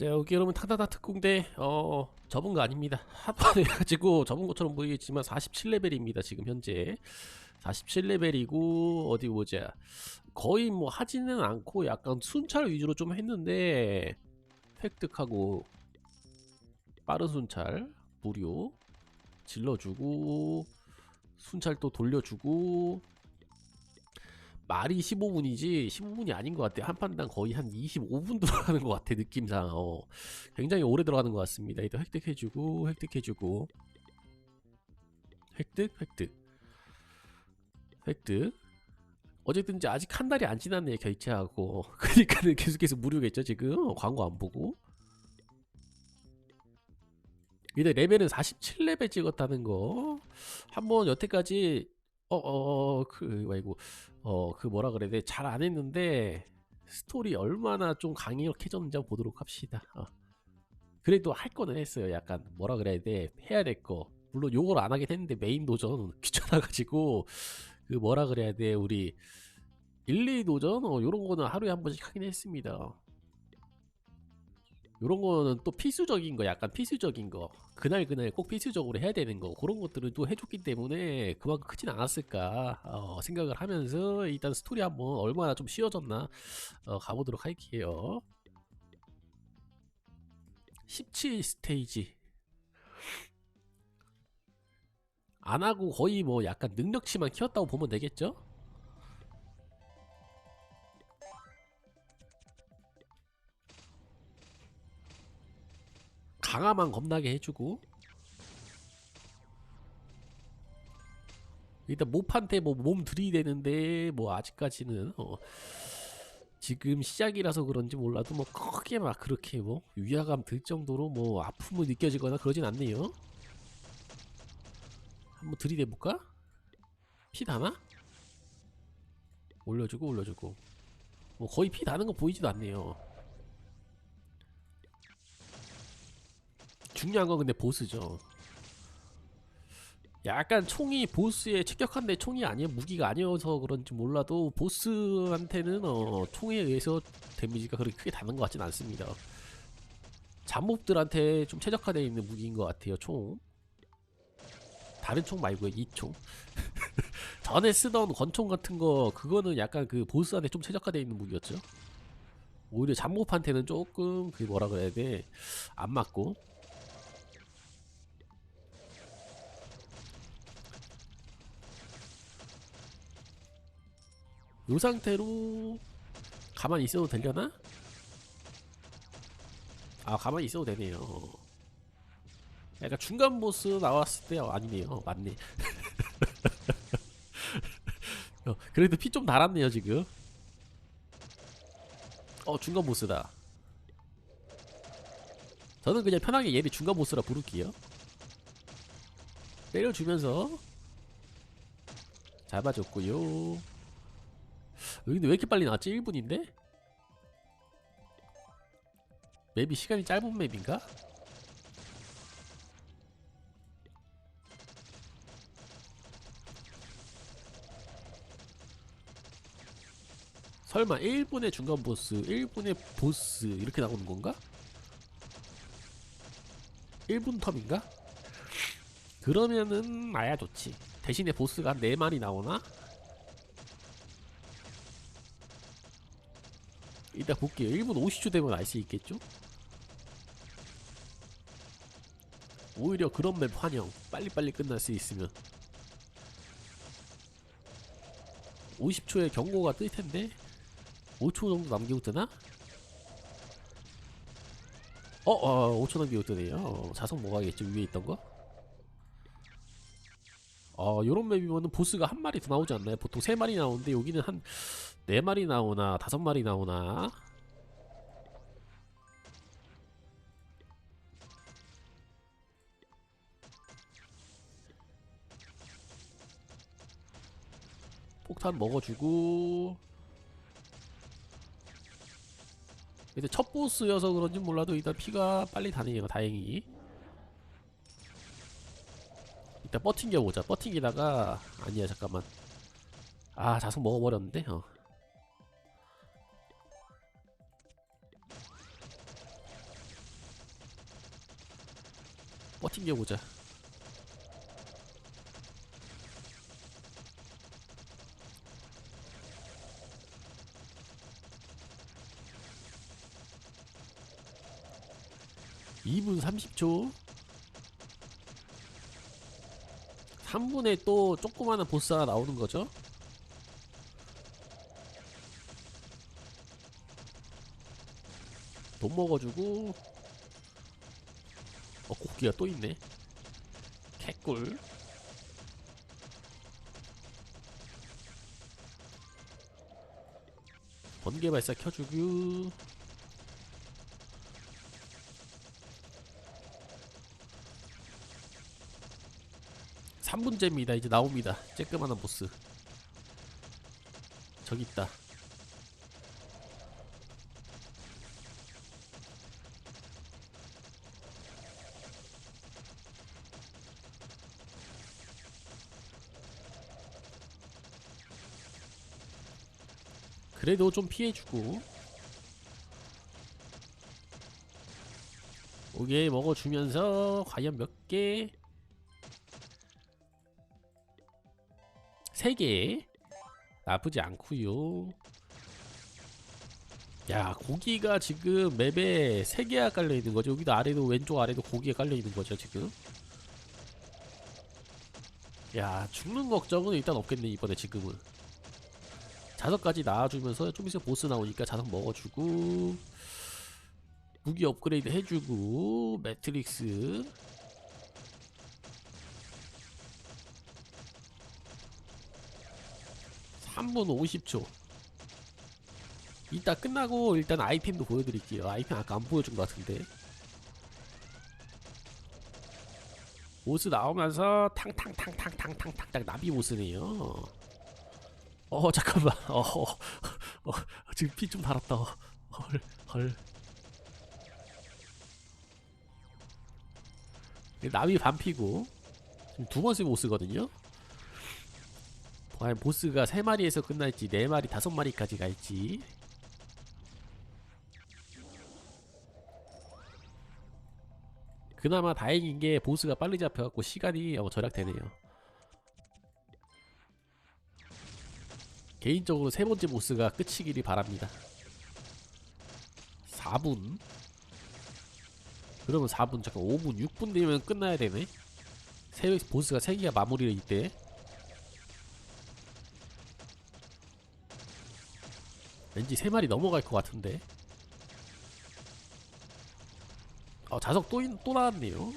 자 여기 여러분 타다다 특공대 어 접은 거 아닙니다. 하도 해가지고 접은 것처럼 보이겠지만 47레벨입니다 지금 현재. 47레벨이고 어디 보자. 거의 뭐 하지는 않고 약간 순찰 위주로 좀 했는데 획득하고 빠른 순찰 무료. 질러주고 순찰 또 돌려주고 말이 15분이지 15분이 아닌 것 같아 한 판당 거의 한 25분 들어가는 것 같아 느낌상. 어, 굉장히 오래 들어가는 것 같습니다. 일단 획득해주고 획득해주고. 획득 획득. 획득. 어쨌든 이제 아직 한 달이 안 지났네 결제하고. 그러니까는 계속해서 무료겠죠 지금? 어, 광고 안 보고. 근데 레벨은 47레벨 찍었다는 거. 한번 여태까지 어어그 말고. 어 그 뭐라 그래야 돼? 잘 안 했는데 스토리 얼마나 좀 강력해졌는지 한번 보도록 합시다. 어. 그래도 할 거는 했어요. 약간 뭐라 그래야 돼? 해야 될 거. 물론 요걸 안 하긴 했는데 메인 도전 귀찮아가지고 그 뭐라 그래야 돼? 우리 1, 2 도전? 어 요런 거는 하루에 한 번씩 하긴 했습니다 요런 거는 또 필수적인 거 약간 필수적인 거. 그날 그날 꼭 필수적으로 해야 되는 거. 그런 것들을 또 해줬기 때문에 그만큼 크진 않았을까 어, 생각을 하면서 일단 스토리 한번 얼마나 좀 쉬워졌나 어, 가보도록 할게요. 17 스테이지. 안 하고 거의 뭐 약간 능력치만 키웠다고 보면 되겠죠? 강화만 겁나게 해주고 일단 모판테 뭐 몸 들이대는데 뭐 아직까지는 어 지금 시작이라서 그런지 몰라도 뭐 크게 막 그렇게 뭐 위화감 들 정도로 뭐 아픔을 느껴지거나 그러진 않네요 한번 들이대 볼까? 피 다나? 올려주고 올려주고 뭐 거의 피 다는 거 보이지도 않네요 중요한 건 근데 보스죠. 약간 총이 보스에 직격한데 총이 아니야 무기가 아니어서 그런지 몰라도 보스한테는 어, 총에 의해서 데미지가 그렇게 크게 닿는 것 같진 않습니다. 잡몹들한테 좀 최적화되어 있는 무기인 것 같아요 총. 다른 총 말고요 이 총. 전에 쓰던 권총 같은 거 그거는 약간 그 보스한테 좀 최적화되어 있는 무기였죠. 오히려 잡몹한테는 조금 그 뭐라 그래야 돼 안 맞고 요 상태로 가만히 있어도 되려나? 아 가만히 있어도 되네요. 약간 중간 보스 나왔을 때 어, 아니네요. 맞네. 어, 그래도 피 좀 달았네요 지금. 어 중간 보스다. 저는 그냥 편하게 얘를 중간 보스라 부를게요. 때려주면서 잡아줬고요 근데 왜 이렇게 빨리 나왔지? 1분인데? 맵이 시간이 짧은 맵인가? 설마 1분의 중간 보스, 1분의 보스 이렇게 나오는 건가? 1분 텀인가? 그러면은 아야 좋지. 대신에 보스가 4마리 나오나? 이따 볼게요. 1분 50초 되면 알 수 있겠죠? 오히려 그런 맵 환영. 빨리빨리 끝날 수 있으면. 50초에 경고가 뜰 텐데 5초 정도 남기고 뜨나? 어, 어 5초 남기고 뜨네요. 어, 자석 뭐가겠죠? 위에 있던 거? 어, 요런 맵이면은 보스가 한 마리 더 나오지 않나요? 보통 세 마리 나오는데 여기는 한 네 마리 나오나 다섯 마리 나오나? 폭탄 먹어주고 근데 첫 보스여서 그런지 몰라도 일단 피가 빨리 다니네요 다행히 일단 버팅겨 보자. 버팅기다가 아니야 잠깐만. 아 자석 먹어버렸는데? 어. 버팅겨 보자. (2분 30초) 3분에 또 조그마한 보스 하나 나오는 거죠? 돈 먹어주고. 어 고기가 또 있네. 개꿀. 번개 발사 켜주고 삼분째입니다. 이제 나옵니다. 쬐끄만한 보스. 저기 있다. 그래도 좀 피해주고. 오게 먹어주면서 과연 몇 개? 세 개. 나쁘지 않구요. 야 고기가 지금 맵에 세 개가 깔려 있는 거죠. 여기도 아래도 왼쪽 아래도 고기가 깔려 있는 거죠 지금. 야 죽는 걱정은 일단 없겠네 이번에 지금은. 자석까지 나와주면서 좀 있으면 보스 나오니까 자석 먹어주고 무기 업그레이드 해주고 매트릭스 (3분 50초) 이따 끝나고 일단 아이템도 보여드릴게요. 아이템 아까 안 보여준 것 같은데. 보스 나오면서 탕탕탕탕탕탕탕 나비 보스네요. 어 잠깐만. 어, 어, 어 지금 피 좀 달았다. 어, 헐. 헐. 나비 반피고. 지금 두 번째 보스거든요 과연 보스가 세 마리에서 끝날지 네 마리 다섯 마리까지 갈지 그나마 다행인 게 보스가 빨리 잡혀갖고 시간이 어, 절약되네요 개인적으로 세 번째 보스가 끝이기를 바랍니다. 4분. 그러면 4분 잠깐 5분 6분 되면 끝나야 되네. 세 보스가 세 개가 마무리를 이때. 왠지 세 마리 넘어갈 것 같은데. 어 자석 또, 있- 또 나왔네요.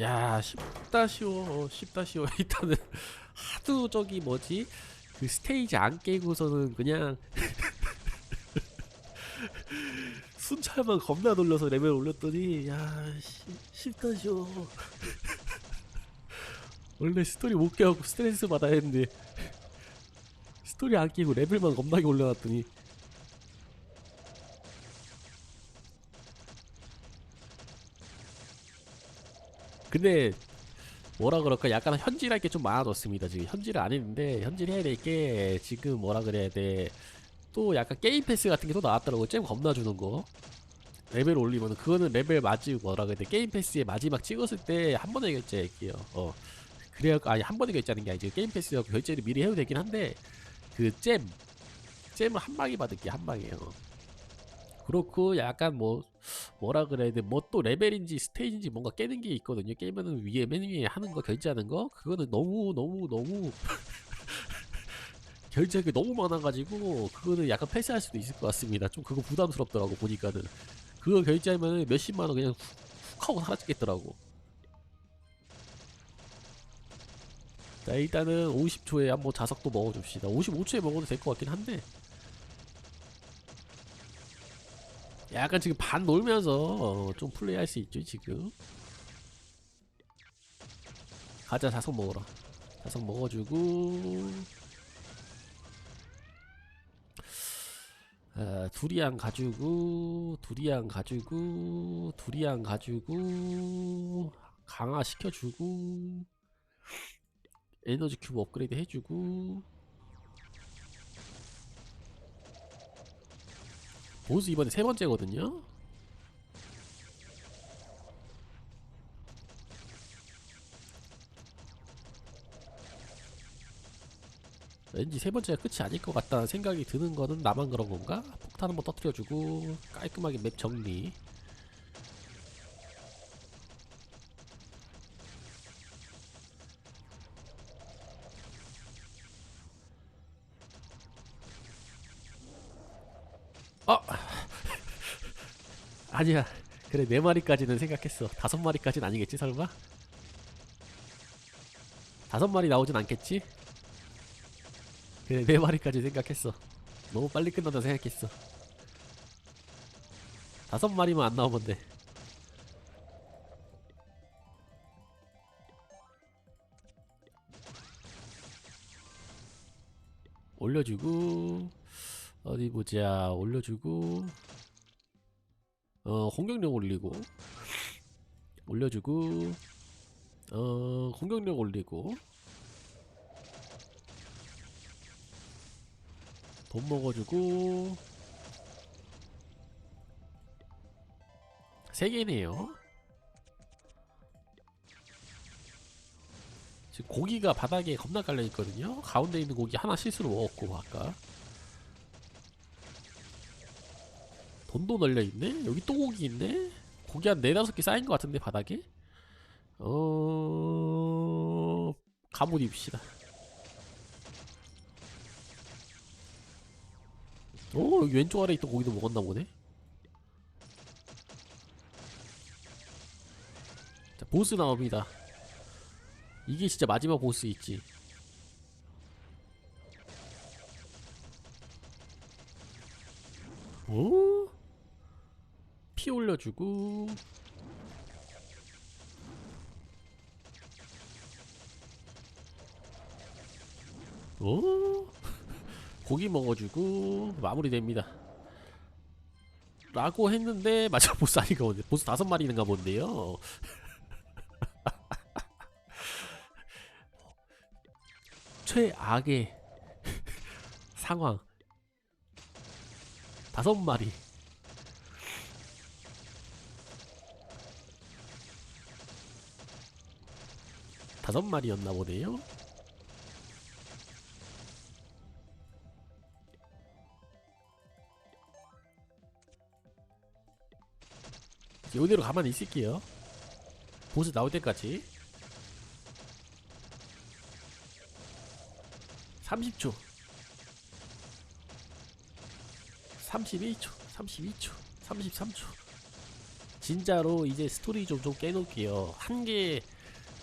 야 쉽다 쉬워 쉽다 쉬워 일단은 하도 저기 뭐지 그 스테이지 안 깨고서는 그냥 순찰만 겁나 돌려서 레벨 올렸더니 야 씨, 쉽다 쉬워 원래 스토리 못 깨갖고 스트레스 받아야 했는데 스토리 안 깨고 레벨만 겁나게 올려놨더니 근데 뭐라 그럴까? 약간 현질할 게 좀 많아졌습니다 지금. 현질을 안 했는데 현질해야 될 게 지금 뭐라 그래야 돼? 또 약간 게임 패스 같은 게 또 나왔더라고. 잼 겁나 주는 거. 레벨 올리면 그거는 레벨 맞지 뭐라 그래 게임 패스에 마지막 찍었을 때 한 번에 결제할게요. 어 그래야 아니 한 번에 결제하는 게 아니지. 게임 패스하고 결제를 미리 해도 되긴 한데 그 잼 잼을 한 방에 받을게 한 방에요 그렇고 약간 뭐 뭐라 그래야 돼? 뭐 또 레벨인지 스테이지인지 뭔가 깨는 게 있거든요. 게임은 위에 맨 위에 하는 거 결제하는 거? 그거는 너무 너무 너무 결제할 게 너무 많아가지고 그거는 약간 패스할 수도 있을 것 같습니다. 좀 그거 부담스럽더라고 보니까는. 그거 결제하면 몇십만 원 그냥 훅 하고 사라지겠더라고 자 일단은 50초에 한번 자석도 먹어줍시다. 55초에 먹어도 될 것 같긴 한데. 약간 지금 반 놀면서 어, 좀 플레이할 수 있죠 지금. 가자 자석 먹어라. 자석 먹어주고. 아, 두리안 가지고 두리안 가지고 두리안 가지고 강화 시켜주고 에너지 큐브 업그레이드 해주고 보스 이번에 세 번째거든요. 왠지 세 번째가 끝이 아닐 것 같다는 생각이 드는 거는 나만 그런 건가? 폭탄 한번 터트려주고 깔끔하게 맵 정리. 어! 아니야. 그래 네 마리까지는 생각했어. 다섯 마리까지는 아니겠지 설마? 다섯 마리 나오진 않겠지? 그래 네 마리까지 생각했어. 너무 빨리 끝난다 생각했어. 다섯 마리만 안 나오면 돼. 올려주고 어디 보자 올려주고 어 공격력 올리고 올려주고 어 공격력 올리고 돈 먹어주고 세 개네요. 지금 고기가 바닥에 겁나 깔려 있거든요. 가운데 있는 고기 하나 실수로 먹었고 아까 돈도 널려 있네. 여기 또 고기 있네. 고기 한 네다섯 개 쌓인 것 같은데 바닥에. 어 갑옷 입시다. 오 여기 왼쪽 아래 있던 고기도 먹었나 보네. 자 보스 나옵니다. 이게 진짜 마지막 보스 있지. 오? 피 올려주고 오? 고기 먹어주고 마무리됩니다. 라고 했는데 마지막 보스 아닌가 본데 보스 다섯 마리인가 본데요. 최악의 상황 다섯 마리 다섯 마리였나 보네요. 이대로 가만히 있을게요. 보스 나올 때까지. 30초 31초 32초 33초 진짜로 이제 스토리 좀 좀 깨놓을게요 한 개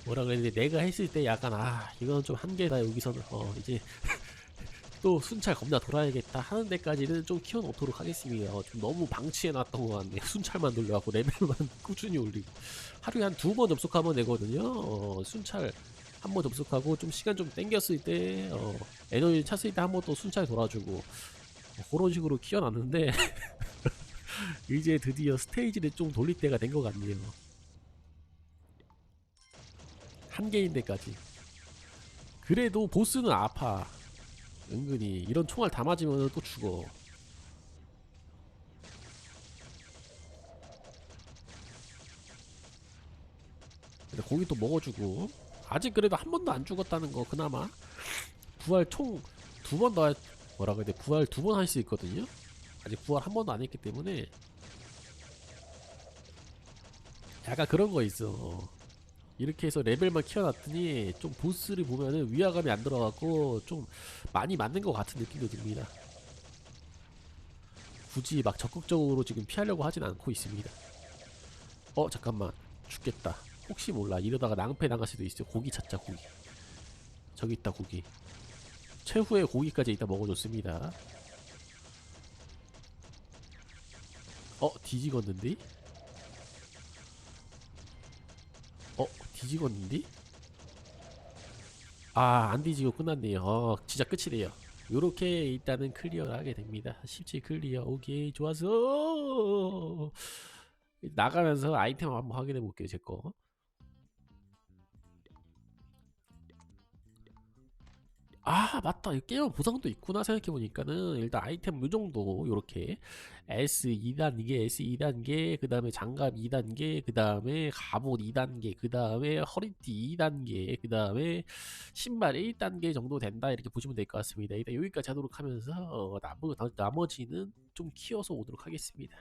뭐라 돼 내가 했을 때 약간 아 이건 좀 한계다 여기서는. 어 이제 또 순찰 겁나 돌아야겠다 하는 데까지는 좀 키워놓도록 하겠습니다. 어, 좀 너무 방치해놨던 것 같네요. 순찰만 돌려갖고 레벨만 꾸준히 올리고. 하루에 한 두 번 접속하면 되거든요. 어, 순찰 한 번 접속하고 좀 시간 좀 땡겼을 때 어, 에너지 찼을 때 한 번 또 순찰 돌아주고. 어, 그런 식으로 키워놨는데 이제 드디어 스테이지를 좀 돌릴 때가 된 것 같네요 한 개인 데까지. 그래도 보스는 아파. 은근히 이런 총알 다 맞으면 또 죽어. 근데 고기 또 먹어주고. 아직 그래도 한 번도 안 죽었다는 거 그나마. 부활 총 두 번 더 뭐라 그래야 돼? 부활 두 번 할 수 있거든요? 아직 부활 한 번도 안 했기 때문에. 약간 그런 거 있어 이렇게 해서 레벨만 키워놨더니 좀 보스를 보면은 위화감이 안 들어가고 좀 많이 맞는 것 같은 느낌도 듭니다. 굳이 막 적극적으로 지금 피하려고 하진 않고 있습니다. 어 잠깐만. 죽겠다. 혹시 몰라. 이러다가 낭패 당할 수도 있어요. 고기 찾자 고기. 저기 있다 고기. 최후의 고기까지 이따 먹어줬습니다. 어 뒤지겠는데? 뒤지겠는데? 아 안 뒤지고 끝났네요. 어 진짜 끝이네요. 요렇게 일단은 클리어를 하게 됩니다. 17 클리어. 오케이 좋았어 나가면서 아이템 한번 확인해 볼게요 제 거 아 맞다. 이 게임 보상도 있구나 생각해보니까는 일단 아이템 요 정도 요렇게. S 2단계 S 2단계 그 다음에 장갑 2단계 그 다음에 갑옷 2단계 그 다음에 허리띠 2단계 그 다음에 신발 1단계 정도 된다. 이렇게 보시면 될 것 같습니다. 일단 여기까지 하도록 하면서 어, 나머, 나머지는 좀 키워서 오도록 하겠습니다